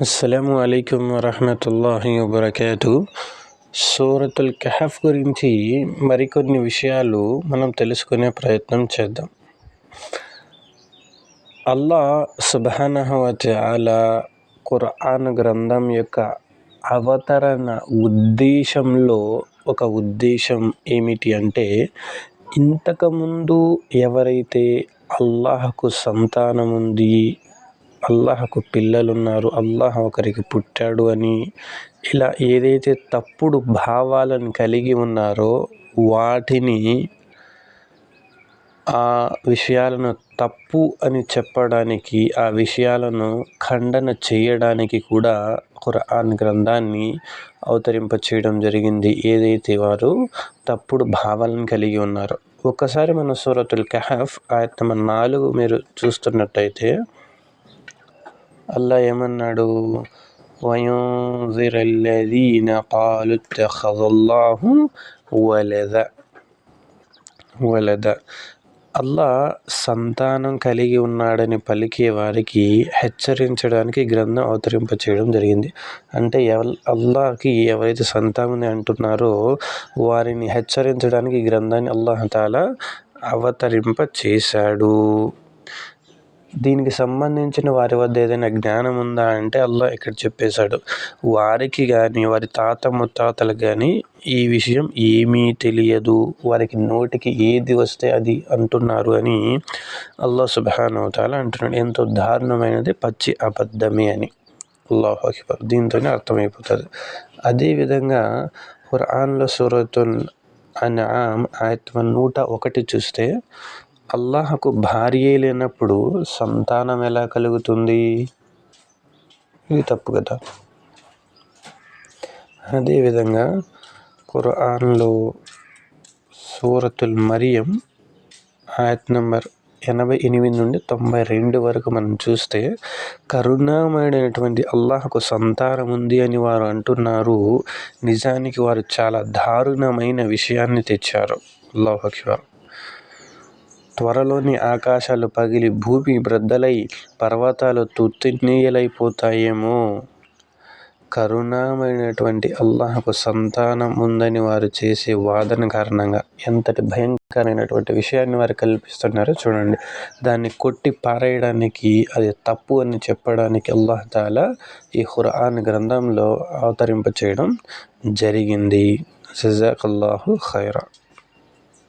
అస్సలము అయికం వరహమతుల్లాహి వబర్కాతు సూరతుల్ కహఫ్ గురించి మరికొన్ని విషయాలు మనం తెలుసుకునే ప్రయత్నం చేద్దాం. అల్లా సుబానహవల ఖురాన్ గ్రంథం యొక్క అవతరణ ఉద్దేశంలో ఒక ఉద్దేశం ఏమిటి అంటే ఇంతకుముందు ఎవరైతే అల్లాహకు సంతానం ఉంది అల్లాహకు పిల్లలున్నారు అల్లాహ్ ఒకరికి పుట్టాడు అని. ఇలా ఏదైతే తప్పుడు భావాలను కలిగి ఉన్నారో వాటిని ఆ విషయాలను తప్పు అని చెప్పడానికి ఆ విషయాలను ఖండన చేయడానికి కూడా ఖురాన్ గ్రంథాన్ని అవతరింప చేయడం జరిగింది. ఏదైతే వారు తప్పుడు భావాలను కలిగి ఉన్నారో. ఒక్కసారి మన సూరతుల్ కహఫ్ ఆయత్ నాలుగు మీరు చూస్తున్నట్టయితే అల్లా ఏమన్నాడు وينذر الذين قالوا اتخذ الله ولدا ولدا అల్లా సంతానం కలిగి ఉన్నాడని పలికే వారికి హెచ్చరించడానికి గ్రంథం అవతరింప చేయడం జరిగింది అంటే ఎవ అల్లాహకి ఎవరైతే సంతానం అంటున్నారో వారిని హెచ్చరించడానికి గ్రంథాన్ని అల్లాహతాల అవతరింప చేశాడు దీనికి సంబంధించిన వారి వద్ద ఏదైనా జ్ఞానం ఉందా అంటే అల్లా ఇక్కడ చెప్పేశాడు. వారికి కానీ వారి తాత ముత్తాతలకు కానీ ఈ విషయం ఏమీ తెలియదు. వారికి నోటికి ఏది వస్తే అది అంటున్నారు అని అల్లా సుబానవతాల అంటున్నాడు. ఎంతో దారుణమైనది పచ్చి అబద్ధమే అని. అల్లాహ్ అక్బర్. దీంతోనే అర్థమైపోతుంది. అదేవిధంగా ఖురాన్లో సూరతుల్ అన్ఆమ్ ఆయత్వ నూట ఒకటి చూస్తే అల్లాహకు భార్య లేనప్పుడు సంతానం ఎలా కలుగుతుంది? ఇది తప్పు కదా. అదేవిధంగా ఖురాన్లో సూరతుల్ మరియం ఆయత్ నంబర్ ఎనభై ఎనిమిది నుండి తొంభై రెండు వరకు మనం చూస్తే కరుణామయుడైనటువంటి అల్లాహకు సంతానం ఉంది అని వారు అంటున్నారు. నిజానికి వారు చాలా దారుణమైన విషయాన్ని తెచ్చారు. అల్లాహ్ అక్బర్. త్వరలోని ఆకాశాలు పగిలి భూమి బ్రద్దలై పర్వతాలు తుత్తినీయలైపోతాయేమో. కరుణామైనటువంటి అల్లాహకు సంతానం ఉందని వారు చేసే వాదన కారణంగా ఎంతటి భయంకరమైనటువంటి విషయాన్ని వారు కల్పిస్తున్నారో చూడండి. దాన్ని కొట్టి పారేయడానికి అది తప్పు అని చెప్పడానికి అల్లాహ్ తాలా ఈ ఖురాన్ గ్రంథంలో అవతరింప చేయడం జరిగింది. జజాకల్లాహు ఖైరా.